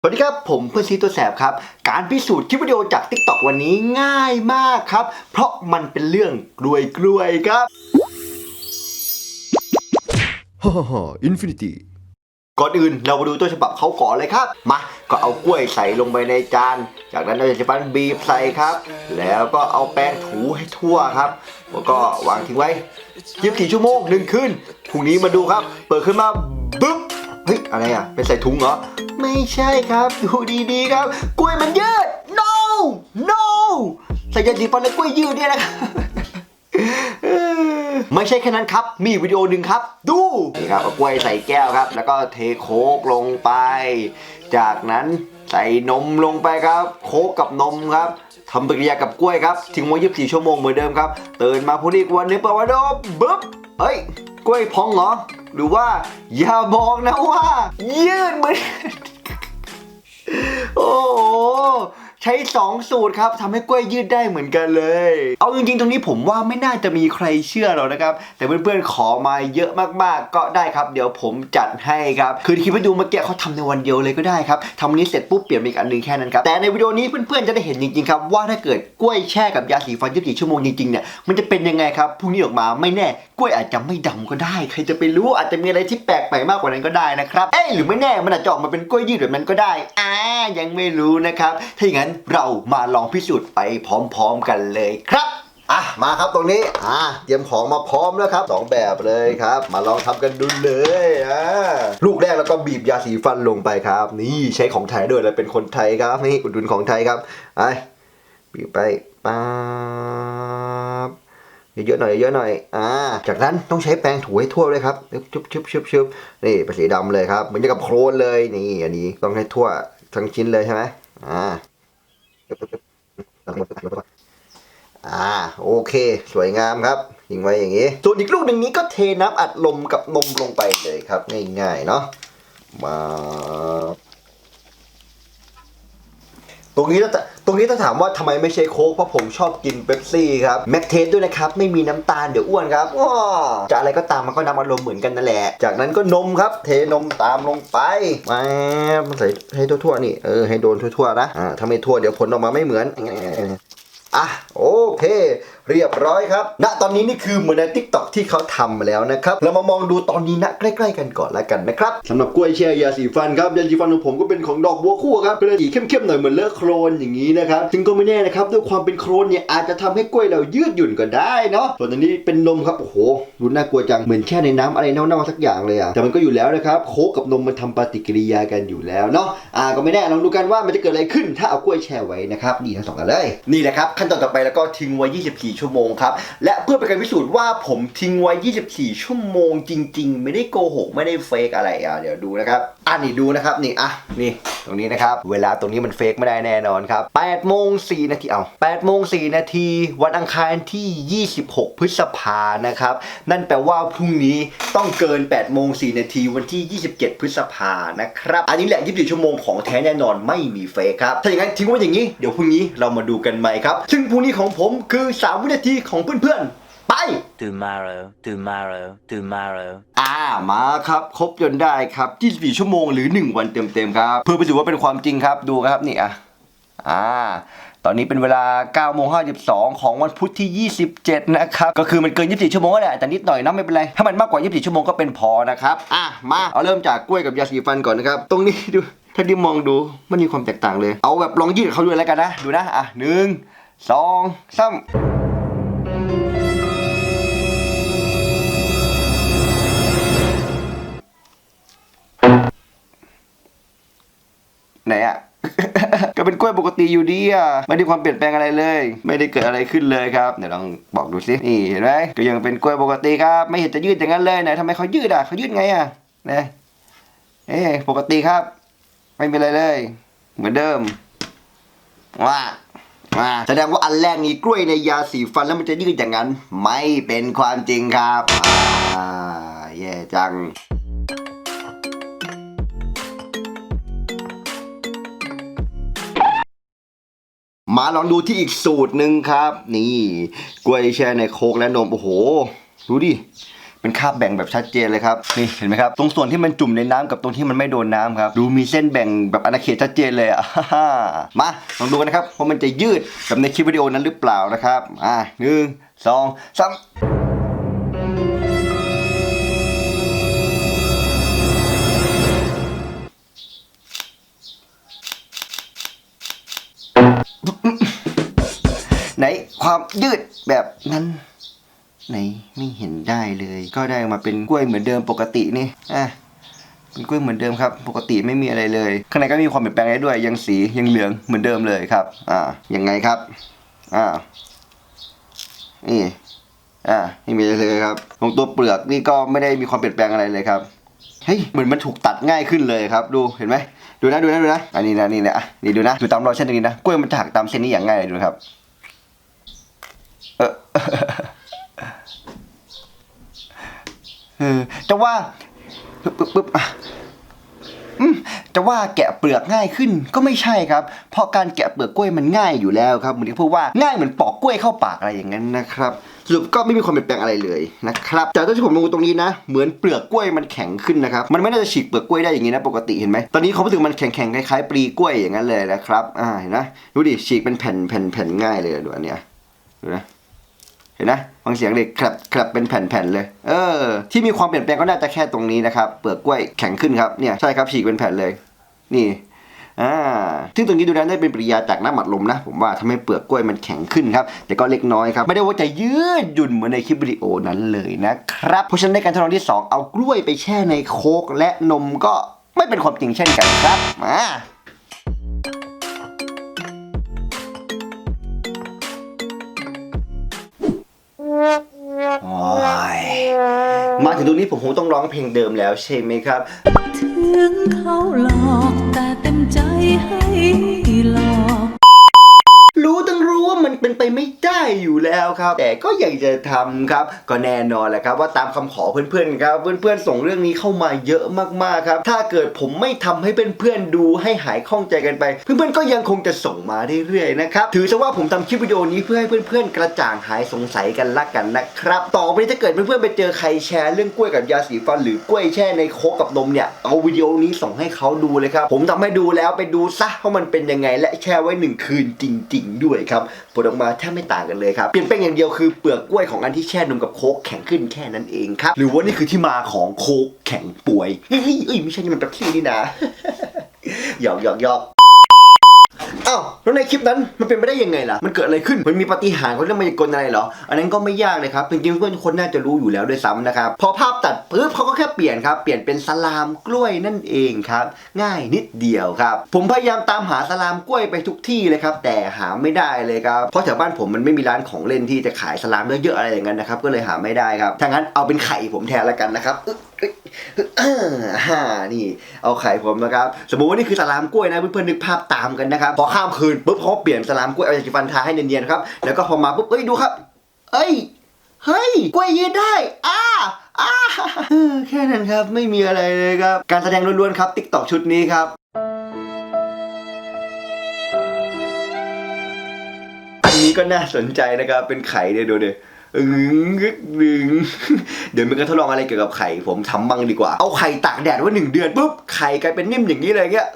สวัสดีครับ ผมเพื่อนซีตัวแสบครับ การพิสูจน์คลิปวิดีโอจาก t ิ k t o k วันนี้ง่ายมากครับ เพราะมันเป็นเรื่องกล้วยกล้วยๆครับฮ่าฮ่าฮ่าอินฟินิตี้ก่อนอื่นเรามาดูต้นฉบับเขาก่อนเลยครับ มาก็เอากล้วยใส่ลงไปในจาน จากนั้นเราจะปั้นบีบใส่ครับ แล้วก็เอาแป้งถูให้ทั่วครับ แล้วก็วางทิ้งไว้ยี่สิบสี่ชั่วโมงหนึ่งคืนพรุ่งนี้มาดูครับ เปิดขึ้นมาบึ๊บ เฮ้ยอะไรอะเป็นใส่ถุงเหรอ ไม่ใช่ครับ ดูดีๆครับ กล้วยมันยืด no no ใส่ยาสีฟันในกล้วยยืดเนี่ยนะครับไม่ใช่แค่นั้นครับ มีวิดีโอหนึ่งครับ ดูนี่ครับเอากล้วยใส่แก้วครับ แล้วก็เทโค้กลงไป จากนั้นใส่นมลงไปครับ โคกกับนมครับทำปฏิกิริยากับกล้วยครับ ทิ้งไว้24ชั่วโมงเหมือนเดิมครับตื่นมาพรุ่งนี้อีกวันนึงเปิดวันดูบึ๊บเฮ้ย กล้วยพองเหรอ หรือว่าอย่าบอกนะว่า ยืดเหมือน โอ้ ใช้ 2 สูตรครับทำให้กล้วยยืดได้เหมือนกันเลย เอาจริงๆ ตรงนี้ผมว่าไม่น่าจะมีใครเชื่อหรอกนะครับ แต่เพื่อนๆ ขอมาเยอะมากๆ ก็ได้ครับ เดี๋ยวผมจัดให้ครับ คือคลิปวิดีโอเมื่อกี้เขาทำในวันเดียวเลยก็ได้ครับทำวันนี้เสร็จปุ๊บเปลี่ยนเป็นอีกอันหนึ่งแค่นั้นครับ แต่ในวิดีโอนี้เพื่อนๆ จะได้เห็นจริงๆ ครับว่าถ้าเกิดกล้วยแช่กับยาสีฟัน24ชั่วโมงจริงๆ เนี่ย มันจะเป็นยังไงครับ พรุ่งนี้ออกมาไม่แน่ กล้วยอาจจะไม่ดำก็ได้ ใครจะไปรู้อาจจะมีอะไรที่แปลกใหม่มากกว่านั้นก็ได้นะครับ เอ้ยหรือไม่แน่มันอาจจะออกมาเป็นกล้วยยืดแบบนั้นก็ได้อ่ายังไม่รู้นะครับ ถ้าอย่างนั้นเรามาลองพิสูจน์ไปพร้อมๆกันเลยครับ อะ มาครับตรงนี้ อ่าเตรียมของมาพร้อมแล้วครับสองแบบเลยครับ มาลองทำกันดูเลยอ่าลูกแรกแล้วก็บีบยาสีฟันลงไปครับ นี่ใช้ของไทยด้วยเลยเป็นคนไทยครับนี่อุดหนุนของไทยครับไปบีบไปป๊าบเยอะๆหน่อยเยอะๆหน่อย อ่า จากนั้นต้องใช้แปรงถูให้ทั่วเลยครับชุบชุบชุบชุบนี่เป็นสีดำเลยครับ เหมือนกับโครนเลย นี่ อันนี้ต้องให้ทั่วทั้งชิ้นเลยใช่ไหมอ่า อ่าโอเค สวยงามครับยิงไว้อย่างนี้ ส่วนอีกลูกหนึ่งนี้ก็เทน้ำอัดลมกับนมลงไปเลยครับ ง่ายๆเนาะมา ตรงนี้ถ้า ตรงนี้ถ้าถามว่าทำไมไม่ใช้โค้กเพราะผมชอบกินเบปซี่ครับแมกเทสด้วยนะครับไม่มีน้ำตาลเดี๋ยวอ้วนครับจะอะไรก็ตามมันก็น้ำอารมณ์เหมือนกันนั่นแหละ จากนั้นก็นมครับ เทนมตามลงไปแมาใส่ให้ทั่วๆนี่เออให้โดนทั่วๆนะอ่าถ้าไม่ทั่วเดี๋ยวผลออกมาไม่เหมือนอะโอเค เรียบร้อยครับ ณ ตอนนี้นี่คือเหมือนใน t ิ k t o k ที่เขาทำมาแล้วนะครับ เรามามองดูตอนนี้ณใกล้ๆกันก่อนแล้วกันนะครับสำหรับกล้วยแช่ยาสีฟันครับ ยาสีฟันของผมก็เป็นของดอกบัวคู่ครับเป็นสีเข้มๆหน่อยเหมือนเลอะโครนอย่างนี้นะครับ ซึ่งก็ไม่แน่นะครับด้วยความเป็นโครนเนี่ยอาจจะทำให้กล้วยเรายืดหยุ่นก็ได้เนาะ ส่วนอันนี้เป็นนมครับ โอ้โหดูน่ากลัวจัง เหมือนแช่ในน้ำอะไรเน่าๆสักอย่างเลยอะแต่มันก็อยู่แล้วนะครับ โค้กกับนมมันทำปฏิกิริยากันอยู่แล้วเนาะ อ่า ก็ไม่แน่ลองดูกันว่ามันจะเกิดอะไรขึ้น ถ้าเอากล้วยแช่ไว้นะครับนี่ทั้งสองกันเลย นี่แหละครับขั้นตอนต่อไปแล้วก็ทิ้งไว้ 24ชั่วโมงครับ และเพื่อเป็นการพิสูจน์ว่าผมทิ้งไว้ 24 ชั่วโมงจริง ๆ ไม่ได้โกหก ไม่ได้เฟกอะไรอะเดี๋ยวดูนะครับอะนี่ดูนะครับนี่อะนี่ตรงนี้นะครับ เวลาตรงนี้มันเฟกไม่ได้แน่นอนครับ8โมง4นาทีเอา8โมง4นาทีวันอังคารที่ 26 พฤษภานะครับ นั่นแปลว่าพรุ่งนี้ต้องเกิน8โมง4นาทีวันที่ 27 พฤษภานะครับ อันนี้แหละ 24 ชั่วโมงของแท้แน่นอนไม่มีเฟกครับ ถ้าอย่างนั้นทิ้งไว้อย่างนี้ เดี๋ยวพรุ่งนี้เรามาดูกันใหม่ครับ ซึ่งพรุ่งนี้ของผมคือ3วินาทีของเพื่อนๆ ไป tomorrow, tomorrow, tomorrow. อ่ามาครับ ครบจนได้ครับ 24 ชั่วโมงหรือ 1 วันเต็มๆครับ เพื่อพิสูจน์ว่าเป็นความจริงครับดูครับนี่อะอ่าตอนนี้เป็นเวลา9โมง52 ของวันพุธที่ 27 นะครับ ก็คือมันเกิน 24 ชั่วโมงแล้วแหละแต่นิดหน่อยนะไม่เป็นไร ถ้ามันมากกว่า 24 ชั่วโมงก็เป็นพอนะครับ อะ มาเอาเริ่มจากกล้วยกับยาสีฟันก่อนนะครับ ตรงนี้ดู ถ้าดิมมองดูมันมีความแตกต่างเลย เอาแบบลองยืดกับเขาด้วยแล้วกันนะ ดูนะ อะหนึ่งสองสาม วยปกติอยู่ดีอะไม่ได้ความเปลี่ยนแปลงอะไรเลย ไม่ได้เกิดอะไรขึ้นเลยครับเดี๋ยวลองบอกดูสินี่เห็นไหมก็ยังเป็นกล้วยปกติครับ ไม่เห็นจะยืดอย่างนั้นเลยไหนทำไมเขายืดอะเขายืดไงอะนะเอ๊ปกติครับ ไม่เป็นไรเลย เหมือนเดิมว่าว่าแสดงว่าอันแรกนี้กล้วยในยาสีฟันแล้วมันจะยืดอย่างนั้น ไม่เป็นความจริงครับอ่าแย่จัง มาลองดูที่อีกสูตรหนึ่งครับ นี่กล้วยแช่ในโคกและนม โอ้โห ดูดิเป็นคาบแบ่งแบบชัดเจนเลยครับนี่เห็นไหมครับ ตรงส่วนที่มันจุ่มในน้ำกับตรงที่มันไม่โดนน้ำครับ ดูมีเส้นแบ่งแบบอาณาเขตชัดเจนเลยอะมาลองดูกันนะครับว่ามันจะยืดแบบในคลิปวิดีโอนั้นหรือเปล่านะครับ อ่าหนึ่งสองสาม ความยืดแบบนั้นไหนไม่เห็นได้เลย ก็ได้มาเป็นกล้วยเหมือนเดิมปกตินี่อะเป็นกล้วยเหมือนเดิมครับ ปกติไม่มีอะไรเลยข้างในก็มีความเปลี่ยนแปลงได้ด้วย ยังสียังเหลืองเหมือนเดิมเลยครับ อ่ายังไงครับ อ่านี่อ่าไม่มีอะไรเลยครับตรงตัวเปลือกนี่ก็ไม่ได้มีความเปลี่ยนแปลงอะไรเลยครับเฮ้ยเหมือนมันถูกตัดง่ายขึ้นเลยครับ ดูเห็นไหมดูนะดูนะดูนะอันนี้นะนี่นะอะนี่ดูนะดูตามรอยเส้นตรงนี้นะกล้วยมันจะหักตามเส้นนี้อย่างง่ายเลยดูครับ เออเออจะว่าปึ๊บปึ๊บปึ๊บอะอืมจะว่าแกะเปลือกง่ายขึ้นก็ไม่ใช่ครับ เพราะการแกะเปลือกกล้วยมันง่ายอยู่แล้วครับเหมือนที่พูดว่าง่ายเหมือนปอกกล้วยเข้าปากอะไรอย่างนั้นนะครับสรุปก็ไม่มีความเปลี่ยนแปลงอะไรเลยนะครับจากที่ผมดูตรงนี้นะ เหมือนเปลือกกล้วยมันแข็งขึ้นนะครับ มันไม่น่าจะฉีกเปลือกกล้วยได้อย่างนี้นะปกติเห็นไหมตอนนี้เขาพูดถึงมันแข็งๆคล้ายๆปลีกล้วยอย่างนั้นเลยนะครับ อ่าเห็นนะดูดิฉีกเป็นแผ่นแผ่นแผ่นง่ายเลยดูอันเนี้ยดูนะ เห็นนะฟังเสียงเด็กครับครับเป็นแผ่นๆเลย เออ ที่มีความเปลี่ยนแปลงก็น่าจะแค่ตรงนี้นะครับเปลือกกล้วยแข็งขึ้นครับเนี่ยใช่ครับฉีกเป็นแผ่นเลย นี่อ่าซึ่งตรงนี้ดูนั้นได้เป็นปริยาจากน้ำหมัดลมนะ ผมว่าทำให้เปลือกกล้วยมันแข็งขึ้นครับ แต่ก็เล็กน้อยครับ ไม่ได้ว่าจะยืดหยุ่นเหมือนในคลิปวิดีโอนั้นเลยนะครับ เพราะฉะนั้นในการทดลองที่ 2 เอากล้วยไปแช่ในโคกและนมก็ไม่เป็นความจริงเช่นกันครับมา นี้ผมคงต้องร้องเพลงเดิมแล้วใช่ไหมครับ ถึงเขาหลอกแต่เต็มใจให้หลอก รู้ตั้งรู้ว่ามันเป็นไปไม่ได้อยู่ แล้วครับ แต่ก็ยากจะทำครับ ก็แน่นอนแหละครับว่าตามคำขอเพื่อนๆครับ เพื่อนๆส่งเรื่องนี้เข้ามาเยอะมากๆครับ ถ้าเกิดผมไม่ทำให้เพื่อนๆดูให้หายข้องใจกันไป เพื่อนๆก็ยังคงจะส่งมาเรื่อยๆนะครับ ถือซะว่าผมทำคลิปวิดีโอนี้เพื่อให้เพื่อนๆ กระจ่างหายสงสัยกันละกันนะครับ ต่อไปถ้าเกิดเพื่อนๆไปเจอใครแชร์เรื่องกล้วยกับยาสีฟัน หรือกล้วยแช่ในโคกกับนมเนี่ยเอาวิดีโอนี้ส่งให้เขาดูเลยครับ ผมทำให้ดูแล้วไปดูซะว่ามันเป็นยังไงและแช่ไว้หนึ่งคืนจริง ๆ ด้วยครับผลออกมาแทบไม่ต่างกันเลยครับเปลี่ยนแปลงอย่างเดียวคือเปลือกกล้วยของอันที่แช่นมกับโคกแข็งขึ้นแค่นั้นเองครับ หรือว่านี่คือที่มาของโคกแข็งป่วยเฮ้ยเอ้ยไม่ใช่นี่มันแบบที่นี่นะหยอกหยอกหยอก อ้าวแล้วในคลิปนั้นมันเป็นไปได้ยังไงล่ะ มันเกิดอะไรขึ้น มันมีปฏิหารเขาเรื่องมายากลอะไรเหรอ อันนั้นก็ไม่ยากเลยครับจริงๆเพื่อนคนน่าจะรู้อยู่แล้วด้วยซ้ำนะครับ พอภาพตัดปุ๊บเขาก็แค่เปลี่ยนครับ เปลี่ยนเป็นสลามกล้วยนั่นเองครับ ง่ายนิดเดียวครับ ผมพยายามตามหาสลามกล้วยไปทุกที่เลยครับ แต่หาไม่ได้เลยครับ เพราะแถวบ้านผมมันไม่มีร้านของเล่นที่จะขายสลามเยอะๆอะไรอย่างนั้นนะครับ ก็เลยหาไม่ได้ครับถ้างั้นเอาเป็นไข่ผมแทนละกันนะครับ อึ๊ะเอ้ยเอ้ยอ่านี่ เอาไข่ผมนะครับ สมมติว่านี่คือสลามกล้วยนะเพื่อนๆนึกภาพตามกันนะครับ พอข้ามคืนปุ๊บเขาเปลี่ยนสลามกล้วยเอายาสีฟันทาให้เนียนๆครับ แล้วก็พอมาปุ๊บเอ้ยดูครับ เอ้ย เฮ้ย กล้วยยืดได้ อ้าอ้าแค่นั้นครับ ไม่มีอะไรเลยครับ การแสดงล้วนๆครับติ๊กตอกชุดนี้ครับอันนี้ก็น่าสนใจนะครับ เป็นไข่เดี๋ยวดูดิ อึ้งกึกดึงเดี๋ยวมันก็ทดลองอะไรเกี่ยวกับไข่ผมทำบ้างดีกว่า เอาไข่ตากแดดไว่าหนึ่งเดือนปุ๊บไข่กลายเป็นนิ่มอย่างนี้เลยเงี้ย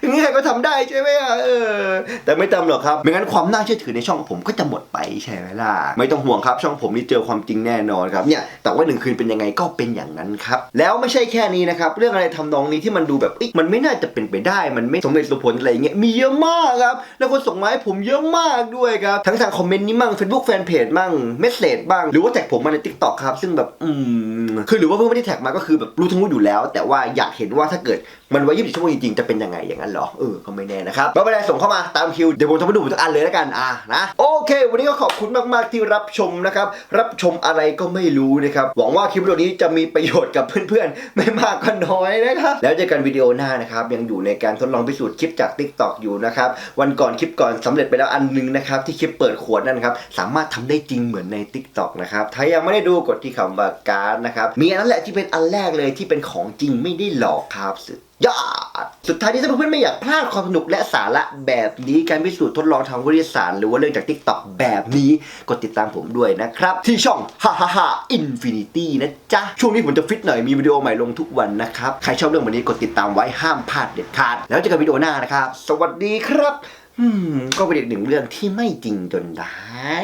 อย่างนี้ใครก็ทำได้ใช่ไหมอะเออ แต่ไม่ทำหรอกครับไม่งั้นความน่าเชื่อถือในช่องผมก็จะหมดไปใช่ไหมล่ะไม่ต้องห่วงครับ ช่องผมนี่เจอความจริงแน่นอนครับเนี่ยแต่ว่าหนึ่งคืนเป็นยังไงก็เป็นอย่างนั้นครับแล้วไม่ใช่แค่นี้นะครับเรื่องอะไรทำนองนี้ที่มันดูแบบอ๊ะมันไม่น่าจะเป็นไปได้มันไม่สมเหตุสมผลอะไรเงี้ยมีเยอะมากครับแล้วคนส่งมาให้ผมเยอะมากด้วยครับทั้งทางคอมเมนต์นี้มั่ง Facebook แฟนเพจมั่งเมสเซจบ้าง หรือว่าแท็กผมมาใน t ิ k t o k ครับ ซึ่งแบบอืมคือหรือว่าเพิ่งไม่ได้แท็กมาก็คือแบบรู้ทั้งรู้อยู่แล้ว แต่ว่าอยากเห็นว่าถ้าเกิดมันไว้24ชั่วโมงจริงๆจะเป็นยังไงอย่างนั้นเหรอเออก็ไม่แน่นะครับไม่เป็นไรส่งเข้ามาตามคิวเดี๋ยวผมจะมาดูทุกอันเลยแล้วกันอะนะโอเค วันนี้ก็ขอบคุณมากๆที่รับชมนะครับรับชมอะไรก็ไม่รู้นะครับหวังว่าคลิปวิดีโอนี้จะมีประโยชน์กับเพื่อนๆ ไม่มากก็น้อยนะครับแล้วเจอกันวิดีโอหน้านะครับยังอยู่ในการทดลองพิสูจน์คลิปจาก Tik t o k อยู่นะครับวันก่อนคลิปก่อนสำเร็จไปแล้วอันนึงนะครับที่คลิปเปิดขวดนั่นครับสามารถทำได้จริงเหมือนใน Tik t o k นะครับ ถ้ายังไม่ได้ดูกดที่คำว่าการ์ดนะครับ มีอันนั้นแหละที่เป็นอันแรกเลยที่เป็นของจริงไม่ได้หลอกครับสุดยอดสุดท้ายนี้ถ้าเพื่อนๆไม่อยากพลาดความสนุกและสาระแบบนี้การพิสูจน์ทดลองทางวิทยาศาสตร์หรือว่าเรื่องจาก t ิ k t o k แบบนี้กดติดตามผมด้วยนะครับ ที่ช่องฮ่าฮ่าฮ่าอินฟินิตี้นะจ๊ะ ช่วงนี้ผมจะฟิตหน่อยมีวิดีโอใหม่ลงทุกวันนะครับ ใครชอบเรื่องแบบนี้กดติดตามไว้ห้ามพลาดเด็ดขาด แล้วเจอกันวิดีโอหน้านะครับ สวัสดีครับ อืมก็เป็นอีกหนึ่งเรื่องที่ไม่จริงจนได้